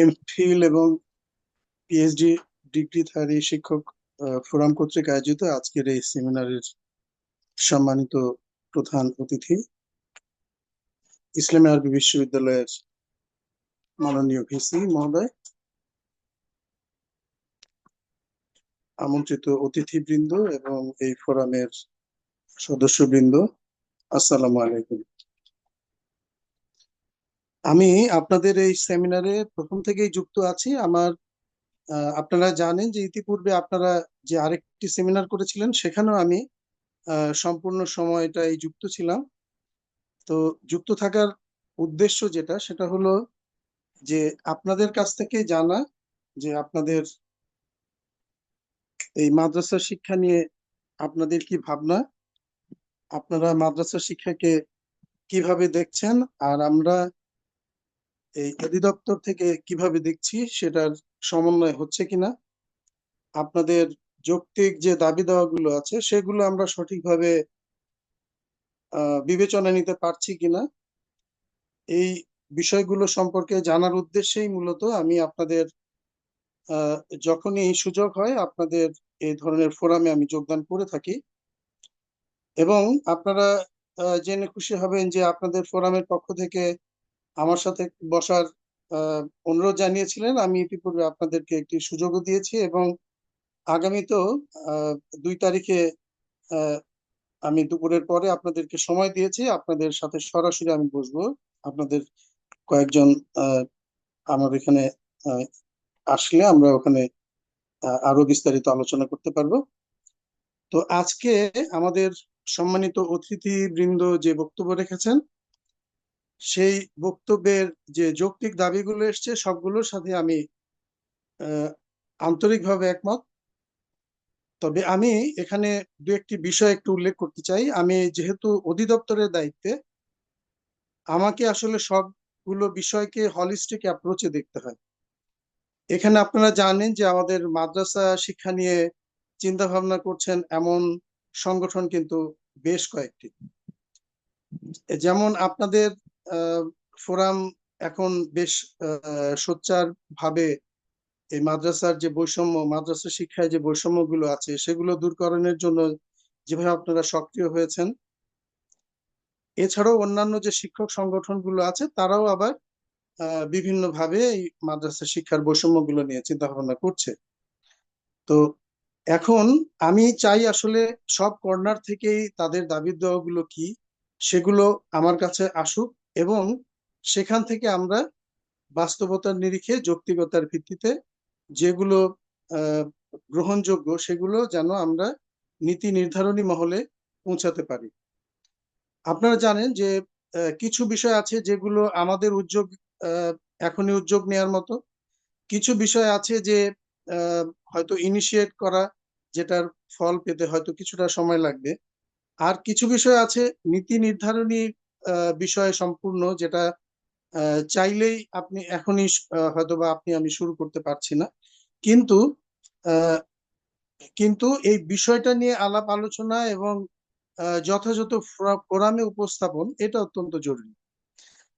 MPhil এবং PhD ডিগ্রিধারী শিক্ষক forum কর্তৃক আয়োজিত আজকের এই সেমিনারের সম্মানিত প্রধান অতিথি। ইসলামী আরবি বিশ্ববিদ্যালয়ের মাননীয় ভিসি মহোদয়। আমন্ত্রিত অতিথিবৃন্দ এবং এই ফোরামের সদস্যবৃন্দ, আসসালামু আলাইকুম। আমি আপনাদের এই সেমিনারে প্রথম থেকেই যুক্ত আছি। আমার আপনারা জানেন যে ইতিপূর্বে আপনারা যে আরেকটি সেমিনার করেছিলেন, সেখানেও আমি সম্পূর্ণ সময়টাই যুক্ত ছিলাম। তো যুক্ত থাকার উদ্দেশ্য যেটা, সেটা হলো যে আপনাদের কাছ থেকে জানা যে আপনাদের এই মাদ্রাসা শিক্ষা নিয়ে আপনাদের কি ভাবনা, আপনারা মাদ্রাসা শিক্ষাকে কীভাবে দেখছেন, আর আমরা এই অধিদপ্তর থেকে কীভাবে দেখছি সেটার সমন্বয় হচ্ছে কিনা, আপনাদের যৌক্তিক যে দাবি দেওয়াগুলো আছে সেগুলো আমরা সঠিকভাবে বিবেচনা নিতে পারছি কিনা, এই বিষয়গুলো সম্পর্কে জানার উদ্দেশ্যেই মূলত আমি আপনাদের যখনই সুযোগ হয় আপনাদের এই ধরনের ফোরামে আমি যোগদান করে থাকি এবং আপনারা জেনে খুশি হবেন যে আপনাদের ফোরামের পক্ষ থেকে আমার সাথে বসার অনুরোধ জানিয়েছিলেন। আমি ইতিপূর্বে আপনাদেরকে একটি সুযোগও দিয়েছি এবং আগামীতেও আহ, দুই তারিখে আমি দুপুরের পরে আপনাদেরকে সময় দিয়েছি। আপনাদের সাথে সরাসরি আমি বসবো। আপনাদের কয়েকজন আমার এখানে আসলে আমরা ওখানে আরও বিস্তারিত আলোচনা করতে পারব। তো আজকে আমাদের সম্মানিত অতিথি বৃন্দ যে বক্তব্য রেখেছেন সেই বক্তব্যের যে যৌক্তিক দাবিগুলো এসছে, সবগুলোর সাথে আমি আন্তরিকভাবে একমত। তবে আমি এখানে দু একটি বিষয় একটু উল্লেখ করতে চাই। আমি যেহেতু অধিদপ্তরের দায়িত্বে, আমাকে আসলে সবগুলো বিষয়কে হলিস্টিক অ্যাপ্রোচে দেখতে হয়। এখানে আপনারা জানেন যে আমাদের মাদ্রাসা শিক্ষা নিয়ে চিন্তা ভাবনা করছেন এমন সংগঠন কিন্তু বেশ কয়েকটি। যেমন আপনাদের ফোরাম এখন বেশ সোচ্চার ভাবে এই মাদ্রাসার যে বৈষম্য, মাদ্রাসা শিক্ষায় যে বৈষম্যগুলো আছে, সেগুলো দূরকরণের জন্য যেভাবে আপনারা সক্রিয় হয়েছেন, এছাড়াও অন্যান্য যে শিক্ষক সংগঠনগুলো আছে, তারাও আবার বিভিন্নভাবে এই মাদ্রাসা শিক্ষার বৈষম্যগুলো নিয়ে চিন্তা ভাবনা করছে। তো এখন আমি চাই আসলে সব কর্নার থেকেই তাদের দাবি দেওয়াগুলো কি, সেগুলো আমার কাছে আসুক এবং সেখান থেকে আমরা বাস্তবতার নিরিখে যৌক্তিকতার ভিত্তিতে যেগুলো গ্রহণযোগ্য সেগুলো যেন আমরা নীতি নির্ধারণী মহলে পৌঁছাতে পারি। আপনারা জানেন যে কিছু বিষয় আছে যেগুলো আমাদের উদ্যোগ এখনই উদ্যোগ নেওয়ার মতো। কিছু বিষয় আছে যে হয়তো ইনিশিয়েট করা যেটার ফল পেতে হয়তো কিছুটা সময় লাগবে। আর কিছু বিষয় আছে নীতি নির্ধারণী বিষয় সম্পূর্ণ যেটা চাইলেই আপনি এখনই আহ, হয়তো বা আপনি আমি শুরু করতে পারছি না। কিন্তু কিন্তু এই বিষয়টা নিয়ে আলাপ আলোচনা এবং যথাযথ ফোরা- ফোরামে উপস্থাপন এটা অত্যন্ত জরুরি।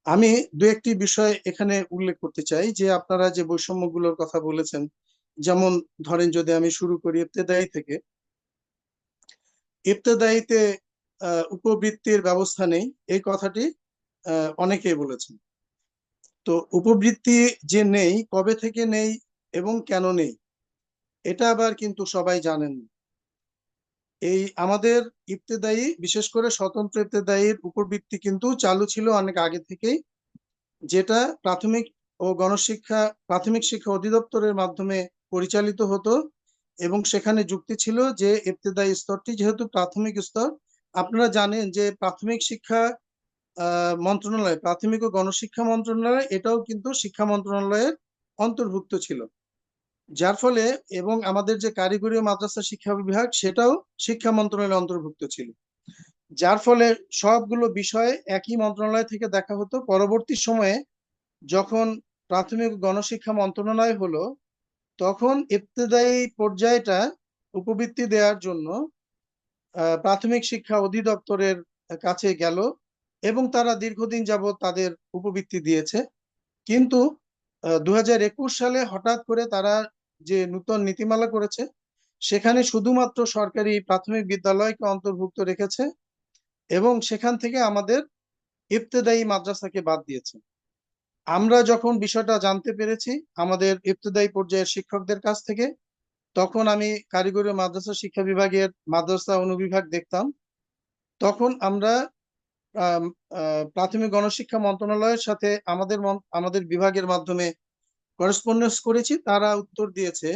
আমি দু একটি বিষয় এখানে উল্লেখ করতে চাই যে আপনারা যে বৈষম্যগুলোর কথা বলেছেন যেমন ধরেন যদি আমি শুরু করি ইবতেদায়ী থেকে। ইবতেদায়ীতে আহ, উপবৃত্তির ব্যবস্থা নেই। এই কথাটি আহ, অনেকেই বলেছেন। তো উপবৃত্তি যে নেই কবে থেকে নেই এবং কেন নেই এটা আবার কিন্তু সবাই জানেন। এই আমাদের ইবতেদায়ী বিশেষ করে স্বতন্ত্র ইবতেদায়ীর উপবৃত্তি কিন্তু চালু ছিল অনেক আগে থেকেই যেটা প্রাথমিক ও গণশিক্ষা প্রাথমিক শিক্ষা অধিদপ্তরের মাধ্যমে পরিচালিত হতো এবং সেখানে যুক্তি ছিল যে ইফতেদায়ী স্তরটি যেহেতু প্রাথমিক স্তর আপনারা জানেন যে প্রাথমিক শিক্ষা মন্ত্রণালয়, প্রাথমিক ও গণশিক্ষা মন্ত্রণালয় এটাও কিন্তু শিক্ষা মন্ত্রণালয়ের অন্তর্ভুক্ত ছিল। যার ফলে এবং আমাদের যে কারিগরি মাদ্রাসা শিক্ষা বিভাগ সেটাও শিক্ষা মন্ত্রণালয়ের অন্তর্ভুক্ত ছিল। যার ফলে সবগুলো বিষয় একই মন্ত্রণালয় থেকে দেখা হতো। পরবর্তী সময়ে যখন প্রাথমিক গণশিক্ষা মন্ত্রণালয় হলো, তখন ইবতেদায়ী পর্যায়টা উপবৃত্তি দেওয়ার জন্য প্রাথমিক শিক্ষা অধিদপ্তরের কাছে গেল এবং তারা দীর্ঘদিন যাবৎ তাদের উপবৃত্তি দিয়েছে। কিন্তু দু হাজার একুশ সালে হঠাৎ করে তারা যে নূতন নীতিমালা করেছে, সেখানে শুধুমাত্র সরকারি প্রাথমিক বিদ্যালয়কে অন্তর্ভুক্ত রেখেছে এবং সেখান থেকে আমাদের ইবতেদায়ী মাদ্রাসাকে বাদ দিয়েছে। আমরা যখন বিষয়টা জানতে পেরেছি, আমাদের ইবতেদায়ী পর্যায়ের শিক্ষকদের কাছ থেকে তখন আমি কারিগরি মাদ্রাসা শিক্ষা বিভাগের মাদ্রাসা অনুবিভাগ দেখতাম। তখন আমরা প্রাথমিক গণশিক্ষা মন্ত্রণালয়ের সাথে আমাদের আমাদের বিভাগের মাধ্যমে করেসপন্ডেন্স করেছি। তারা উত্তর দিয়েছে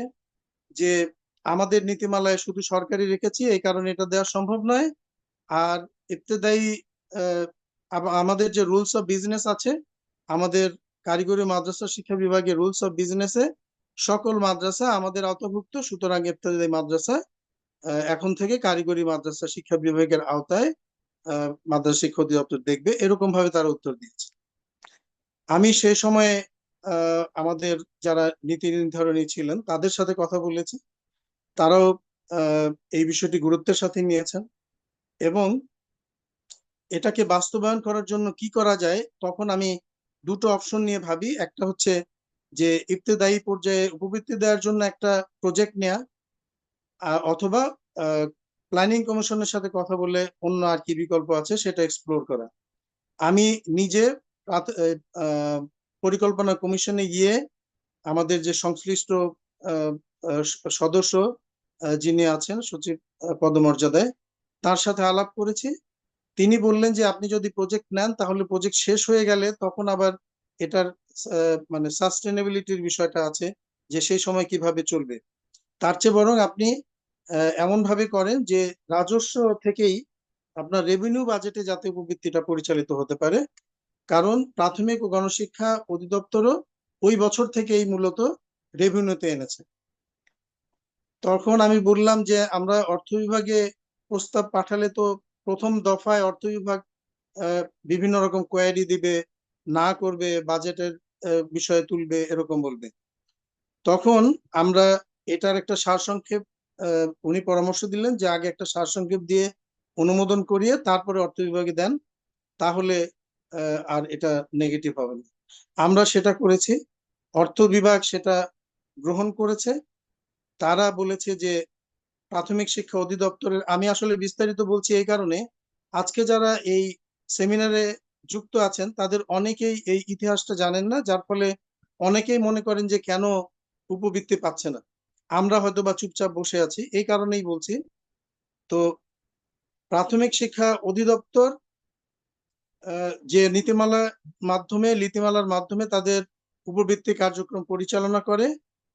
যে, আমাদের নীতিমালায় শুধু সরকারি রেখেছি, এই কারণে এটা দেওয়া সম্ভব নয়। আর ইবতেদায়ী আমাদের যে রুলস অফ বিজনেস আছে, আমাদের কারিগরি মাদ্রাসা শিক্ষা বিভাগের রুলস অফ বিজনেসে সকল মাদ্রাসা আমাদের আওতাভুক্ত সুতরাং ইবতেদায়ী মাদ্রাসা এখন থেকে কারিগরি মাদ্রাসা শিক্ষা বিভাগের আওতায় মাদ্রাসা শিক্ষা অধিদপ্তর দেখবে। এরকম ভাবে তারা উত্তর দিয়েছে। আমি সেই সময়ে আমাদের যারা নীতি নির্ধারণী ছিলেন, তাদের সাথে কথা বলেছি। তারাও এই বিষয়টি গুরুত্বের সাথে নিয়েছেন। এবং এটাকে বাস্তবায়ন করার জন্য কি করা যায়, তখন আমি দুটো অপশন নিয়ে ভাবি। একটা হচ্ছে যে ইবতেদায়ী পর্যায়ে উপবৃত্তি দেওয়ার জন্য একটা প্রজেক্ট নেয়া অথবা প্ল্যানিং কমিশনের সাথে কথা বলে অন্য আর কি বিকল্প আছে সেটা এক্সপ্লোর করা। আমি নিজে পরিকল্পনা কমিশনে গিয়ে আমাদের যে সংশ্লিষ্ট সদস্য যিনি আছেন, সচিব পদমর্যাদায়, তার সাথে আলাপ করেছি। তিনি বললেন যে আপনি যদি প্রজেক্ট নেন তাহলে প্রজেক্ট শেষ হয়ে গেলে তখন আবার এটার মানে সাস্টেনেবিলিটির বিষয়টা আছে যে সেই সময় কীভাবে চলবে। তার চেয়ে বরং আপনি এমন ভাবে করেন যে রাজস্ব থেকেই আপনার রেভিনিউ বাজেটে যাতে উপবৃত্তিটা পরিচালিত হতে পারে। কারণ প্রাথমিক ও গণশিক্ষা অধিদপ্তরও ওই বছর থেকেই মূলত রেভিনিউতে এনেছে। তখন আমি বললাম যে আমরা অর্থ বিভাগে প্রস্তাব পাঠালে তো প্রথম দফায় অর্থ বিভাগ বিভিন্ন রকম কোয়ারি দিবে, না করবে বাজেটের বিষয়ে তুলবে, এরকম বলবে। তখন আমরা এটার একটা সারসংক্ষেপ উনি পরামর্শ দিলেন যে আগে একটা সারসংক্ষেপ দিয়ে অনুমোদন করিয়ে তারপরে অর্থ বিভাগে দেন, তাহলে আর এটা নেগেটিভ হবে না। আমরা সেটা করেছি, অর্থ বিভাগ সেটা গ্রহণ করেছে। তারা বলেছে যে প্রাথমিক শিক্ষা অধিদপ্তরের, আমি আসলে বিস্তারিত বলছি এই কারণে, আজকে যারা এই সেমিনারে যুক্ত আছেন, তাদের অনেকেই এই ইতিহাসটা জানেন না, যার ফলে অনেকেই মনে করেন যে কেন উপবৃত্তি পাচ্ছে না। আমরা হয়তো বা চুপচাপ বসে আছি, এই কারণেই বলছি। তো প্রাথমিক শিক্ষা অধিদপ্তর যে নীতিমালা মাধ্যমে, নীতিমালার মাধ্যমে তাদের উপবৃত্তি কার্যক্রম পরিচালনা করে,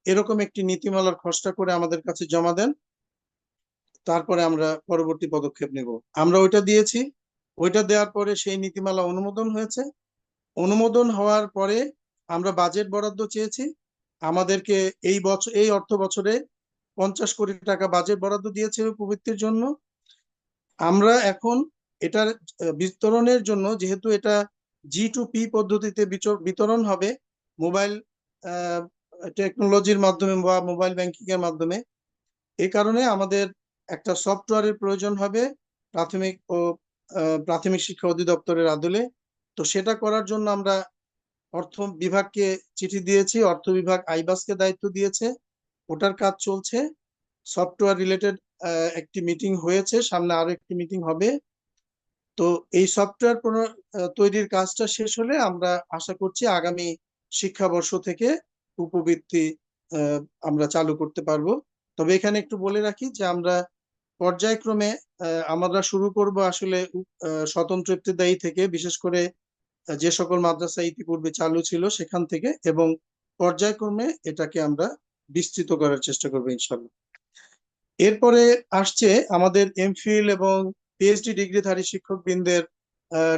এরকম একটি নীতিমালার খসড়া করে আমাদের কাছে জমা দেন। তারপরে আমরা পরবর্তী পদক্ষেপ নেব। আমরা ওইটা দিয়েছি। ওইটা দেওয়ার পরে সেই নীতিমালা অনুমোদন হয়েছে। অনুমোদন হওয়ার পরে আমরা বাজেট বরাদ্দ চেয়েছি। আমাদেরকে এই বছর এই অর্থ বছরে পঞ্চাশ কোটি টাকা বাজেট বরাদ্দ দিয়েছে প্রবৃত্তির জন্য। আমরা এখন এটার বিতরণের জন্য যেহেতু এটা জি টু পি পদ্ধতিতে বিতরণ হবে, মোবাইল টেকনোলজির মাধ্যমে বা মোবাইল ব্যাংকিং এর মাধ্যমে, এ কারণে আমাদের একটা সফটওয়্যারের প্রয়োজন হবে, প্রাথমিক ও প্রাথমিক শিক্ষা অধিদপ্তরের আদলে। তো সেটা করার জন্য আমরা অর্থ বিভাগকে চিঠি দিয়েছি। অর্থ বিভাগ আইবাসকে দায়িত্ব দিয়েছে। ওটার কাজ চলছে। সফটওয়্যার রিলেটেড একটি মিটিং হয়েছে। সামনে আরও একটি মিটিং হবে। তো এই সফটওয়্যার তৈরির কাজটা শেষ হলে আমরা আশা করছি আগামী শিক্ষাবর্ষ থেকে উপবৃত্তি আমরা চালু করতে পারব। তবে এখানে একটু বলে রাখি যে আমরা পর্যায়ক্রমে আমরা শুরু করব আসলে স্বতন্ত্র ইবতেদায়ী থেকে, বিশেষ করে যে সকল মাদ্রাসা ইতিপূর্বে চালু ছিল সেখান থেকে এবং পর্যায়ক্রমে এটাকে আমরা বিস্তৃত করার চেষ্টা করব ইনশাল্লাহ এরপরে আসছে আমাদের এমফিল এবং পিএইচডি ডিগ্রিধারী শিক্ষকবৃন্দের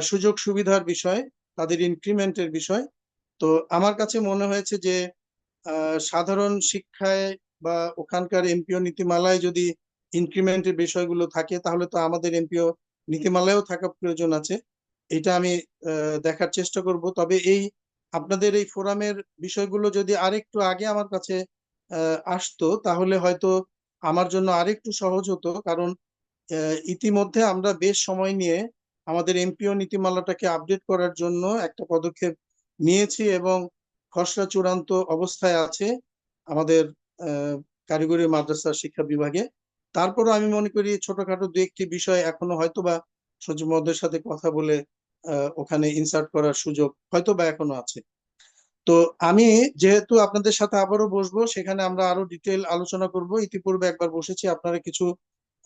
সুযোগ সুবিধার বিষয়, তাদের ইনক্রিমেন্টের বিষয়। তো আমার কাছে মনে হয়েছে যে সাধারণ শিক্ষায় বা ওখানকার এমপিও নীতিমালায় যদি ইনক্রিমেন্টের বিষয়গুলো থাকে, তাহলে তো আমাদের এমপিও নীতিমালায়ও থাকা প্রয়োজন আছে। এটা আমি দেখার চেষ্টা করব। তবে এই আপনাদের এই ফোরামের বিষয়গুলো যদি আরেকটু আগে আমার কাছে আসতো, তাহলে হয়তো আমার জন্য আরেকটু সহজ হতো। কারণ ইতিমধ্যে আমরা বেশ সময় নিয়ে আমাদের এমপিও নীতিমালাটাকে আপডেট করার জন্য একটা পদক্ষেপ নিয়েছি এবং খসড়া চূড়ান্ত অবস্থায় আছে আমাদের কারিগরি মাদ্রাসা শিক্ষা বিভাগে। তারপরও আমি মনে করি ছোটখাটো দু একটি বিষয় এখনও হয়তো বা সচিব মহোদয়ের সাথে কথা বলে ওখানে ইনসার্ট করার সুযোগ হয়তো বা এখনও আছে। তো আমি যেহেতু আপনাদের সাথে আবারও বসবো সেখানে আমরা আরও ডিটেল আলোচনা করব। ইতিপূর্বে একবার বসেছি আপনারা কিছু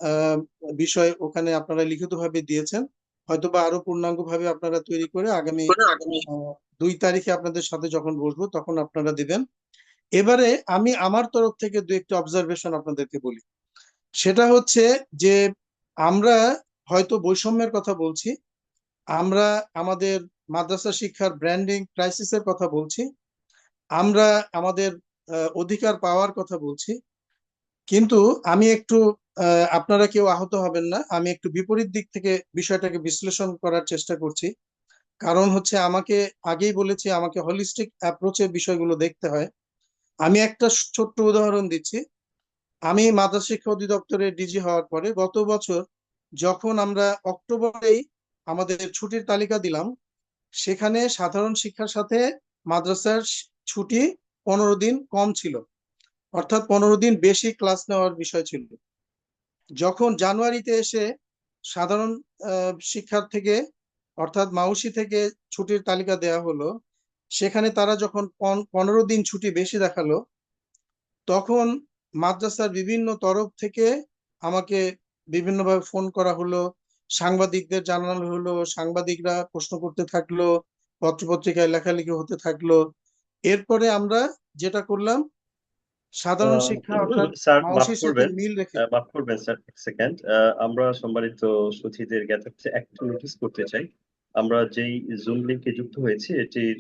আহ, বিষয় ওখানে আপনারা লিখিতভাবে দিয়েছেন। হয়তো বা আরও পূর্ণাঙ্গ ভাবে আপনারা তৈরি করে আগামী দুই তারিখে আপনাদের সাথে যখন বসবো তখন আপনারা দিবেন। এবারে আমি আমার তরফ থেকে দু একটি অবজারভেশন আপনাদেরকে বলি। সেটা হচ্ছে যে আমরা হয়তো বৈষম্যের কথা বলছি, আমরা আমাদের মাদ্রাসা শিক্ষার ব্র্যান্ডিং ক্রাইসিসের কথা বলছি, আমরা আমাদের অধিকার পাওয়ার কথা বলছি, কিন্তু আমি একটু আপনারা কেউ আহত হবেন না, আমি একটু বিপরীত দিক থেকে বিষয়টাকে বিশ্লেষণ করার চেষ্টা করছি। কারণ হচ্ছে আমাকে আগেই বলেছি, আমাকে হলিস্টিক অ্যাপ্রোচে বিষয়গুলো দেখতে হয়। আমি একটা ছোট্ট উদাহরণ দিচ্ছি আমি মাদ্রাসা শিক্ষা অধিদপ্তরের ডিজি হওয়ার পরে গত বছর যখন আমরা অক্টোবরেই আমাদের ছুটির তালিকা দিলাম, সেখানে সাধারণ শিক্ষার সাথে মাদ্রাসার ছুটি পনেরো দিন কম ছিল। অর্থাৎ পনেরো দিন বেশি ক্লাস নেওয়ার বিষয় ছিল। যখন জানুয়ারিতে এসে সাধারণ শিক্ষার থেকে, অর্থাৎ মাউসি থেকে ছুটির তালিকা দেয়া হলো, সেখানে তারা যখন পন- পনেরো দিন ছুটি বেশি দেখাল, তখন মাদ্রাসার বিভিন্ন তরফ থেকে আমাকে বিভিন্নভাবে ফোন করা হলো সাংবাদিকদের জানানো হলো সাংবাদিকরা প্রশ্ন করতে থাকল পত্রপত্রিকায় লেখালেখি হতে থাকল। এরপরে আমরা যেটা করলাম সাধারণ শিক্ষা মিল রেখে মাফ করবেন স্যার এক সেকেন্ড। আমরা সম্মানিত সুধীদের জ্ঞাতার্থে একটু নোটিস করতে চাই। আমরা যেই জুম লিংকে যুক্ত হয়েছি এটির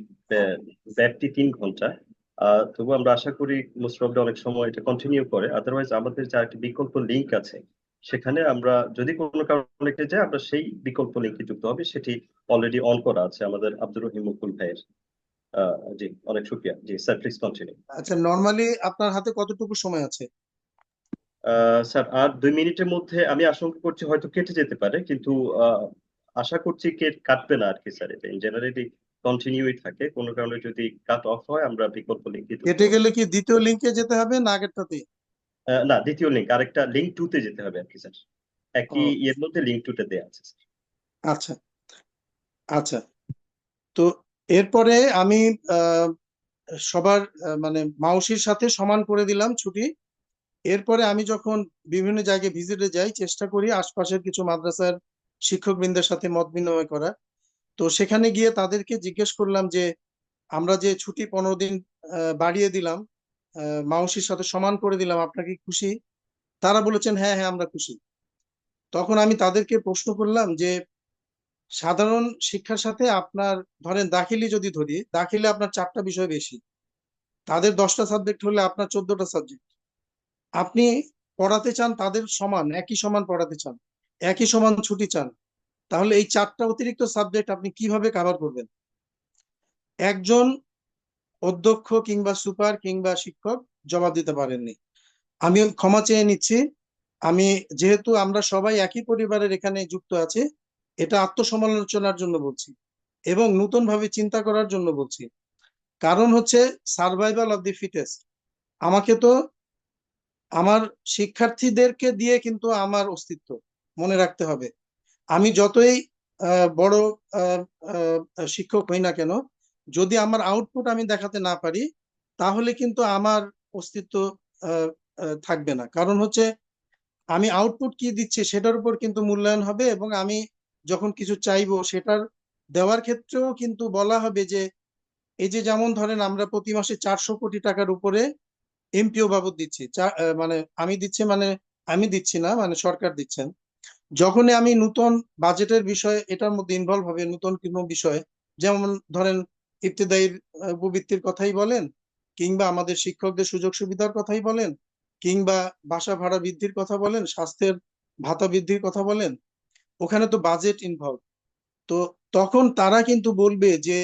ব্যাপ্তি তিন ঘণ্টা। তবু আমরা আশা করি প্রবলি অনেক সময় এটা কন্টিনিউ করে। আদারওয়াইজ আমাদের যা একটি বিকল্প লিঙ্ক আছে সেখানে আমরা যদি কোনো কারণে যাই আমরা সেই বিকল্প লিঙ্কে যুক্ত হবে। সেটি অলরেডি অন করা আছে আমাদের আব্দুর রহিম মুকুল ভাইয়ের। আহ, জি অনেক শুক্রিয়া। জি স্যার প্লিজ কন্টিনিউ আচ্ছা নর্মালি আপনার হাতে কতটুকু সময় আছে? স্যার আর দুই মিনিটের মধ্যে আমি আশঙ্কা করছি হয়তো কেটে যেতে পারে কিন্তু আশা করছি কে কাটবে না আর কি স্যার এটা জেনারেলি কন্টিনিউই থাকে কোনো কারণে যদি কাট অফ হয় আমরা বিকল্প লিঙ্কে কেটে গেলে কি দ্বিতীয় লিঙ্কে যেতে হবে না আগেরটাতেই না দ্বিতীয় লিঙ্ক আরেকটা লিঙ্ক টু তে যেতে হবে আর কি স্যার। একই। ইয়ের মধ্যে লিঙ্ক টু তে দেওয়া আছে আচ্ছা আচ্ছা। তো এরপরে আমি সবার মানে মাউসির সাথে সমান করে দিলাম ছুটি। এরপরে আমি যখন বিভিন্ন জায়গায় ভিজিটে যাই চেষ্টা করি আশপাশের কিছু মাদ্রাসার শিক্ষকবৃন্দের সাথে মত বিনিময় করার। তো সেখানে গিয়ে তাদেরকে জিজ্ঞেস করলাম যে, আমরা যে ছুটি পনেরো দিন বাড়িয়ে দিলাম মাউসির সাথে সমান করে দিলাম, আপনারা কি খুশি? তারা বলেছেন হ্যাঁ হ্যাঁ আমরা খুশি। তখন আমি তাদেরকে প্রশ্ন করলাম যে, সাধারণ শিক্ষার সাথে আপনার, ধরেন দাখিলি যদি ধরি, দাখিলে আপনার চারটা বিষয় বেশি। তাদের দশটা সাবজেক্ট হলে আপনার চোদ্দটা সাবজেক্ট। আপনি পড়াতে চান তাদের সমান, একই সমান পড়াতে চান, একই সমান ছুটি চান। তাহলে এই চারটা অতিরিক্ত সাবজেক্ট আপনি কীভাবে কাভার করবেন? একজন অধ্যক্ষ কিংবা সুপার কিংবা শিক্ষক জবাব দিতে পারেননি। আমি ক্ষমা চেয়ে নিচ্ছি। আমি, যেহেতু আমরা সবাই একই পরিবারের এখানে যুক্ত আছি, এটা আত্মসমালোচনার জন্য বলছি এবং নতুন ভাবে চিন্তা করার জন্য বলছি। কারণ হচ্ছে সার্ভাইভাল অফ দি ফিটেস্ট আমাকে তো আমার শিক্ষার্থীদেরকে দিয়ে কিন্তু আমার অস্তিত্ব মনে রাখতে হবে। আমি যতই বড় শিক্ষক হই না কেন, যদি আমার আউটপুট আমি দেখাতে না পারি, তাহলে কিন্তু আমার অস্তিত্ব থাকবে না। কারণ হচ্ছে, আমি আউটপুট কি দিচ্ছি সেটার উপর কিন্তু মূল্যায়ন হবে এবং আমি যখন কিছু চাইব সেটার দেওয়ার ক্ষেত্রেও কিন্তু বলা হবে যে, এই যে যেমন ধরেন আমরা প্রতি মাসে চারশো কোটি টাকার উপরে এমপিও বাবদ দিচ্ছি। মানে আমি দিচ্ছি মানে আমি দিচ্ছি না মানে সরকার দিচ্ছেন। যখনই আমি নতুন বাজেটের বিষয়ে এটার মধ্যে ইনভলভ হবে নতুন কোনো বিষয় যেমন ধরেন ইবতেদায়ীর আহ, উপবৃত্তির কথাই বলেন কিংবা আমাদের শিক্ষকদের সুযোগ সুবিধার কথাই বলেন কিংবা বাসা ভাড়া বৃদ্ধির কথা বলেন স্বাস্থ্যের ভাতা বৃদ্ধির কথা বলেন ওখানে তো বাজেট ইনভলভ তো তখন তারা কিন্তু বলবে যে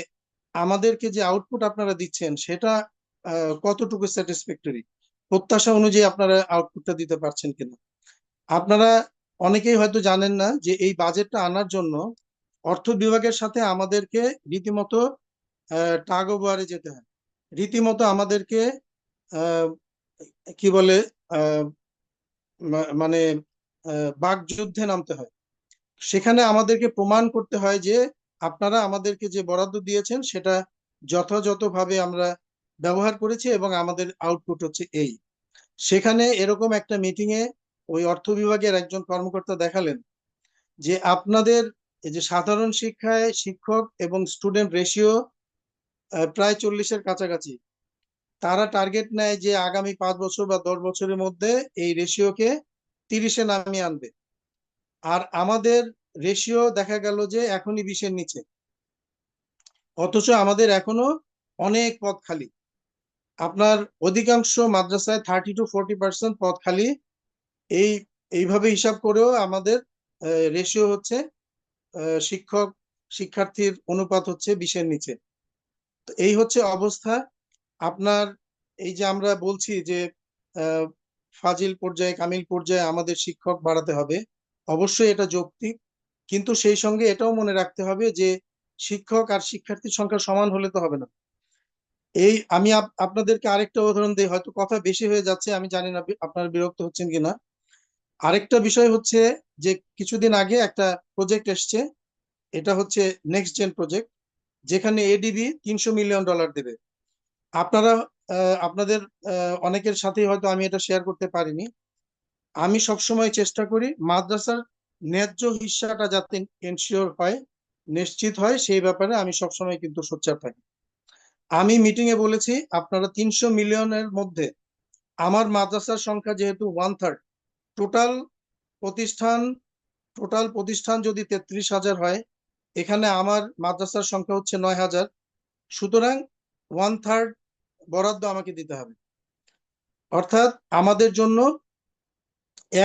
আমাদেরকে যে আউটপুট আপনারা দিচ্ছেন সেটা কতটুকু স্যাটিসফ্যাক্টরি প্রত্যাশা অনুযায়ী আপনারা আউটপুটটা দিতে পারছেন কিনা? আপনারা অনেকেই হয়তো জানেন না যে এই বাজেটটা আনার জন্য অর্থ বিভাগের সাথে আমাদেরকে রীতিমতো টাগ ওভারে যেতে হয়। রীতিমতো আমাদেরকে কি বলে মানে বাকযুদ্ধে নামতে হয়। সেখানে আমাদেরকে প্রমাণ করতে হয় যে আপনারা আমাদেরকে যে বরাদ্দ দিয়েছেন সেটা যথাযথভাবে আমরা ব্যবহার করেছি এবং আমাদের আউটপুট হচ্ছে এই। সেখানে এরকম একটা মিটিং এ ওই অর্থ বিভাগের একজন কর্মকর্তা দেখালেন যে আপনাদের এই যে সাধারণ শিক্ষায় শিক্ষক এবং স্টুডেন্ট রেশিও প্রায় চল্লিশের কাছাকাছি। তারা টার্গেট নেয় যে আগামী পাঁচ বছর বা দশ বছরের মধ্যে এই রেশিওকে তিরিশে নামিয়ে আনবে। আর আমাদের রেশিও দেখা গেল যে এখনই বিশের নিচে। অথচ আমাদের এখনও অনেক পদ খালি। আপনার অধিকাংশ মাদ্রাসায় থার্টি টু ফোরটি পার্সেন্ট পদ খালি। এই, এইভাবে হিসাব করেও আমাদের রেশিও হচ্ছে শিক্ষক, শিক্ষার্থীর অনুপাত হচ্ছে বিশের নিচে। তো এই হচ্ছে অবস্থা। আপনার এই যে আমরা বলছি যে ফাজিল পর্যায়ে, কামিল পর্যায়ে আমাদের শিক্ষক বাড়াতে হবে, অবশ্যই এটা যৌক্তিক। কিন্তু সেই সঙ্গে এটাও মনে রাখতে হবে যে, শিক্ষক আর শিক্ষার্থীর সংখ্যা সমান হলে তো হবে না। এই, আমি আপনাদেরকে আরেকটা উদাহরণ দিই, হয়তো কথা বেশি হয়ে যাচ্ছে, আমি জানি না, আপনারা বিরক্ত হচ্ছেন কিনা। আরেকটা বিষয় হচ্ছে যে কিছুদিন আগে একটা প্রজেক্ট এসছে, এটা হচ্ছে নেক্সট জেন প্রজেক্ট যেখানে এডিবি তিনশো মিলিয়ন ডলার দেবে। আপনারা আপনাদের অনেকের সাথেই হয়তো আমি এটা শেয়ার করতে পারিনি। আমি সবসময় চেষ্টা করি মাদ্রাসার ন্যায্য হিস্সাটা যাতে এনশিওর হয়, নিশ্চিত হয়, সেই ব্যাপারে আমি সবসময় কিন্তু সোচ্চার থাকি। আমি মিটিং এ বলেছি, আপনারা তিনশো মিলিয়নের মধ্যে আমার মাদ্রাসার সংখ্যা যেহেতু ওয়ান থার্ড টোটাল প্রতিষ্ঠান টোটাল প্রতিষ্ঠান যদি তেত্রিশ হাজার হয়, এখানে আমার মাদ্রাসার সংখ্যা হচ্ছে নয় হাজার। সুতরাং ওয়ান থার্ড বরাদ্দ আমাকে দিতে হবে। অর্থাৎ আমাদের জন্য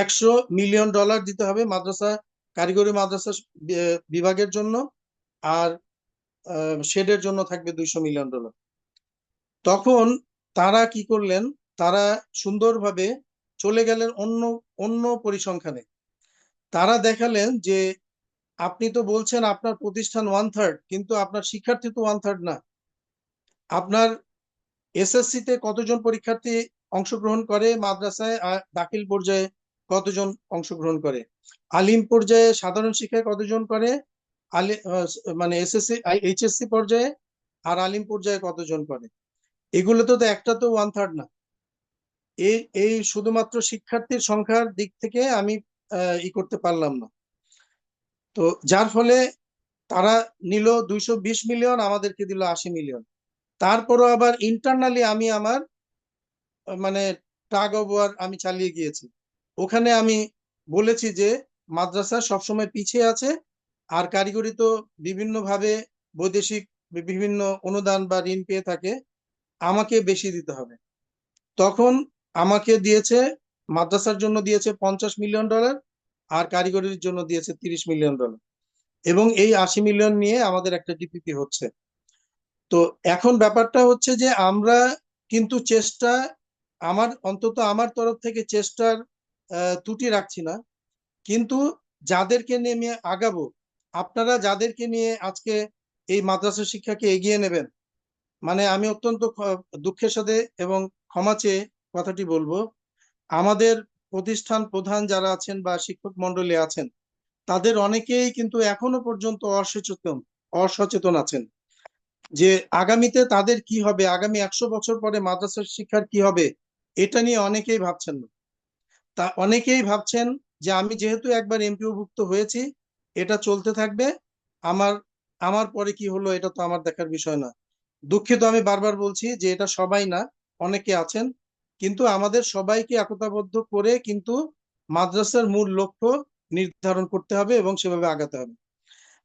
একশো মিলিয়ন ডলার দিতে হবে মাদ্রাসা, কারিগরি মাদ্রাসা বিভাগের জন্য আর শেডের জন্য থাকবে দুইশো মিলিয়ন ডলার তখন তারা কি করলেন? তারা সুন্দরভাবে চলে গেলেন অন্য অন্য পরিসংখ্যানে। তারা দেখালেন যে আপনি তো বলছেন আপনার প্রতিষ্ঠান ওয়ান থার্ড কিন্তু আপনার শিক্ষার্থী তো ওয়ান থার্ড না। আপনার এসএসসি তে কতজন পরীক্ষার্থী অংশগ্রহণ করে? মাদ্রাসায় দাখিল পর্যায়ে কতজন অংশগ্রহণ করে? আলিম পর্যায়ে সাধারণ শিক্ষায় কতজন করে? আলি মানে এসএসসি এইচএসসি পর্যায়ে আর আলিম পর্যায়ে কতজন করে? এগুলো তো একটা তো ওয়ান থার্ড না। এই এই শুধুমাত্র শিক্ষার্থীর সংখ্যার দিক থেকে আমি ই করতে পারলাম না। তো যার ফলে তারা নিল দুইশো বিশ মিলিয়ন, আমাদেরকে দিল আশি মিলিয়ন। তারপরও আবার ইন্টারনালি আমি আমার মানে টাগ অব ওয়ার আমি চালিয়ে গিয়েছি। ওখানে আমি বলেছি যে মাদ্রাসা সবসময় পিছিয়ে আছে, আর কারিগরি তো বিভিন্নভাবে বৈদেশিক বিভিন্ন অনুদান বা ঋণ পেয়ে থাকে, আমাকে বেশি দিতে হবে। তখন আমাকে দিয়েছে, মাদ্রাসার জন্য দিয়েছে পঞ্চাশ মিলিয়ন ডলার আর কারিগরির জন্য দিয়েছে তিরিশ মিলিয়ন ডলার এবং এই আশি মিলিয়ন নিয়ে আমাদের একটা ডিপিপি হচ্ছে। তো এখন ব্যাপারটা হচ্ছে যে আমরা কিন্তু চেষ্টা, আমার, অন্তত আমার তরফ থেকে চেষ্টার ত্রুটি রাখছি না। কিন্তু যাদেরকে নিয়ে আগাবো, আপনারা যাদেরকে নিয়ে আজকে এই মাদ্রাসা শিক্ষাকে এগিয়ে নেবেন মানে আমি অত্যন্ত দুঃখের সাথে এবং ক্ষমা চেয়ে কথাটি বলব। আমাদের প্রতিষ্ঠান প্রধান যারা আছেন বা শিক্ষক মন্ডলী আছেন, তাদের অনেকেই কিন্তু এখনও পর্যন্ত অসচেতন অসচেতন আছেন। যে আগামীতে তাদের কি হবে, আগামী একশো বছর পরে মাদ্রাসা শিক্ষার কি হবে, এটা নিয়ে অনেকেই ভাবছেন না। তা অনেকেই ভাবছেন যে আমি যেহেতু একবার এমপিও ভুক্ত হয়েছি, এটা চলতে থাকবে, আমার আমার পরে কি হলো, এটা তো আমার দেখার বিষয় না দুঃখিত আমি বারবার বলছি যে এটা সবাই না, অনেকে আছেন কিন্তু আমাদের সবাইকে একতাবদ্ধ করে কিন্তু মাদ্রাসার মূল লক্ষ্য নির্ধারণ করতে হবে এবং সেভাবে আগাতে হবে।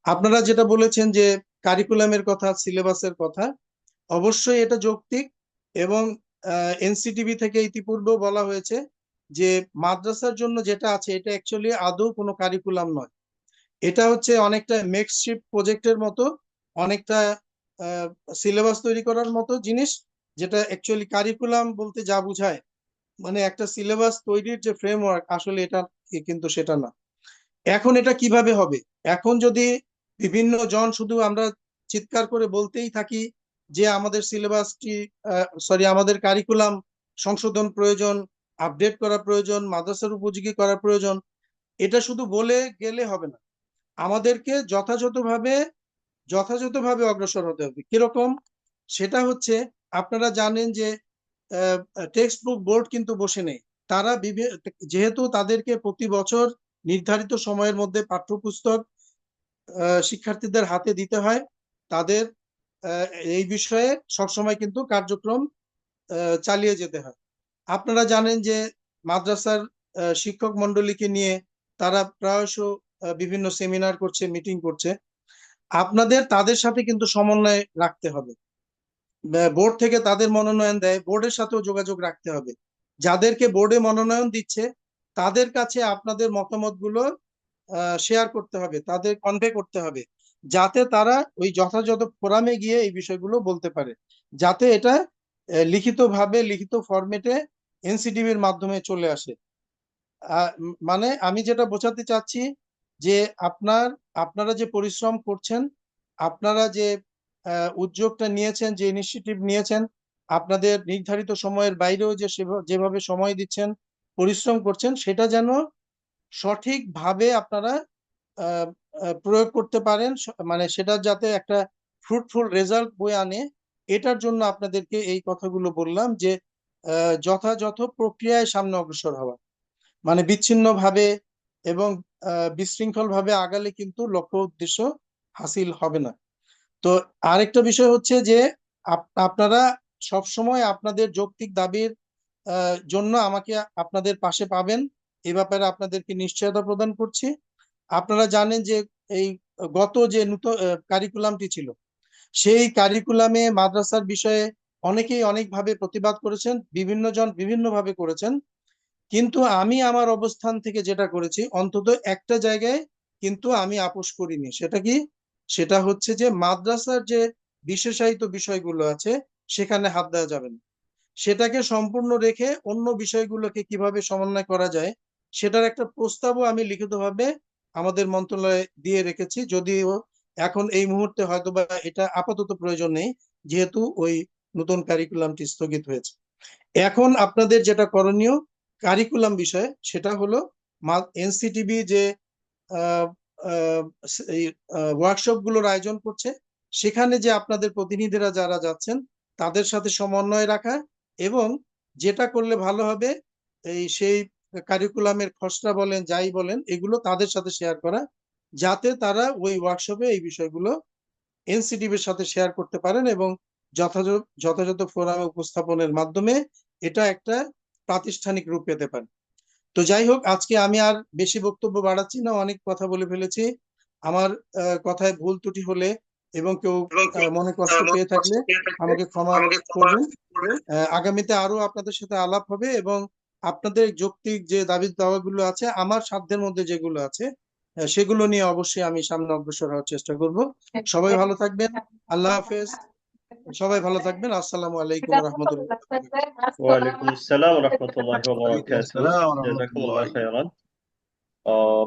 আপনারা যেটা বলেছেন যে কারিকুলামের কথা সিলেবাসের কথা, অবশ্যই এটা যৌক্তিক এবং এনসিটিভি থেকে ইতিপূর্বেও বলা হয়েছে যে মাদ্রাসার জন্য যেটা আছে এটা অ্যাকচুয়ালি আদৌ কোনো কারিকুলাম নয়। এটা হচ্ছে অনেকটা মেকশিফট প্রজেক্টের মতো, অনেকটা সিলেবাস তৈরি করার মতো জিনিস যেটা অ্যাকচুয়ালি কারিকুলাম বলতে যা বোঝায় মানে একটা সিলেবাস তৈরির যে ফ্রেমওয়ার্ক আসলে এটা কিন্তু সেটা না। এখন এটা কীভাবে হবে? এখন যদি বিভিন্ন জন শুধু আমরা চিৎকার করে বলতেই থাকি যে আমাদের সিলেবাসটি সরি আমাদের কারিকুলাম সংশোধন প্রয়োজন আপডেট করা প্রয়োজন, মাদ্রাসার উপযোগী করা প্রয়োজন, এটা শুধু বলে গেলে হবে না। আমাদেরকে যথাযথভাবে যথাযথভাবে অগ্রসর হতে হবে। কীরকম? সেটা হচ্ছে আপনারা জানেন যে টেক্সট বুক বোর্ড কিন্তু বসে নেই। তারা যেহেতু তাদেরকে প্রতি বছর নির্ধারিত সময়ের মধ্যে পাঠ্যপুস্তক শিক্ষার্থীদের হাতে দিতে হয়, তাদের এই বিষয়ে সবসময় কিন্তু কার্যক্রম চালিয়ে যেতে হয়। আপনারা জানেন যে, মাদ্রাসার শিক্ষক মন্ডলীকে নিয়ে তারা প্রায়শ বিভিন্ন সেমিনার করছে মিটিং করছে। আপনাদের, তাদের সাথে কিন্তু সমন্বয় রাখতে হবে। বোর্ড থেকে তাদের মনোনয়ন দেয় বোর্ডের সাথেও যোগাযোগ রাখতে হবে। যাদেরকে বোর্ডে মনোনয়ন দিচ্ছে, তাদের কাছে আপনাদের মতামতগুলো শেয়ার করতে হবে, তাদের কনভে করতে হবে, যাতে তারা ওই যথাযথ ফোরামে গিয়ে এই বিষয়গুলো বলতে পারে। যাতে এটা লিখিতভাবে, লিখিত ফরম্যাটে এনসিটিভির মাধ্যমে চলে আসে। মানে আমি যেটা বোঝাতে চাচ্ছি যে আপনার, আপনারা যে পরিশ্রম করছেন, আপনারা যে উদ্যোগটা নিয়েছেন, যে ইনিশিয়েটিভ নিয়েছেন, আপনাদের নির্ধারিত সময়ের বাইরেও যে যেভাবে সময় দিচ্ছেন, পরিশ্রম করছেন, সেটা যেন সঠিকভাবে আপনারা প্রয়োগ করতে পারেন মানে সেটা যাতে একটা ফ্রুটফুল রেজাল্ট বয়ে আনে, এটার জন্য আপনাদেরকে এই কথাগুলো বললাম যে যথাযথ প্রক্রিয়ায় সামনে অগ্রসর হওয়া। মানে বিচ্ছিন্ন ভাবে এবং বিশৃঙ্খল ভাবে আগালে কিন্তু লক্ষ্য উদ্দেশ্য হাসিল হবে না। তো আরেকটা বিষয় হচ্ছে যে, আপ- আপনারা সব সময় আপনাদের যৌক্তিক দাবির জন্য আমাকে আপনাদের পাশে পাবেন। এ ব্যাপারে আপনাদেরকে নিশ্চয়তা প্রদান করছি। আপনারা জানেন যে, এই গত যে নূতন কারিকুলামটি ছিল, সেই কারিকুলামে মাদ্রাসার বিষয়ে অনেকেই অনেকভাবে প্রতিবাদ করেছেন বিভিন্ন জন বিভিন্নভাবে করেছেন। কিন্তু আমি আমার অবস্থান থেকে যেটা করেছি, অন্তত একটা জায়গায় কিন্তু আমি আপোষ করিনি। সেটা কি? সেটা হচ্ছে যে মাদ্রাসার যে বিশেষায়িত বিষয়গুলো আছে, সেখানে হাত দেওয়া যাবে না। সেটাকে সম্পূর্ণ রেখে অন্য বিষয়গুলোকে কীভাবে সমন্বয় করা যায়, সেটার একটা প্রস্তাবও আমি লিখিতভাবে আমাদের মন্ত্রণালয়ে দিয়ে রেখেছি। যদিও এখন এই মুহূর্তে হয়তো বা এটা আপাতত প্রয়োজন নেই, যেহেতু ওই নতুন কারিকুলামটি স্থগিত হয়েছে। এখন আপনাদের যেটা করণীয় কারিকুলাম বিষয়, সেটা হলো এনসিটিবি যে ওয়ার্কশপগুলোর আয়োজন করছে। সেখানে যে আপনাদের প্রতিনিধিরা যারা যাচ্ছেন, তাদের সাথে সমন্বয় রাখা এবং যেটা করলে ভালো হবে, এই সেই কারিকুলামের খসড়া বলেন, যাই বলেন, এগুলো তাদের সাথে শেয়ার করা, যাতে তারা ওই ওয়ার্কশপে এই বিষয়গুলো এনসিটিভির সাথে শেয়ার করতে পারেন এবং যথাযথ যথাযথ ফোরামে উপস্থাপনের মাধ্যমে এটা একটা প্রাতিষ্ঠানিক রূপ পেতে পারে। তো যাই হোক আজকে আমি আর বেশি বক্তব্য বাড়াচ্ছি না অনেক কথা বলে ফেলেছি। আমার কথায় ভুল ত্রুটি হলে এবং কেউ মনে কষ্ট পেয়ে থাকলে আমাকে ক্ষমা করবেন। আগামীতে আরও আপনাদের সাথে আলাপ হবে এবং আপনাদের যৌক্তিক যে দাবি দাওয়াগুলো আছে আমার সাধ্যের মধ্যে যেগুলো আছে সেগুলো নিয়ে অবশ্যই আমি সামনে অগ্রসর হওয়ার চেষ্টা করব। সবাই ভালো থাকবেন। আল্লাহ হাফেজ। সবাই ভালো থাকবেন। আসসালামু আলাইকুম রহমতুল্লাহ। ওয়ালাইকুম আসসালাম রহমতুল্লাহ ওয়ালাইকুম ওয়া আসসালাম জাযাকুমুল্লাহ রহমতুল্লাহ। খাইরান আহ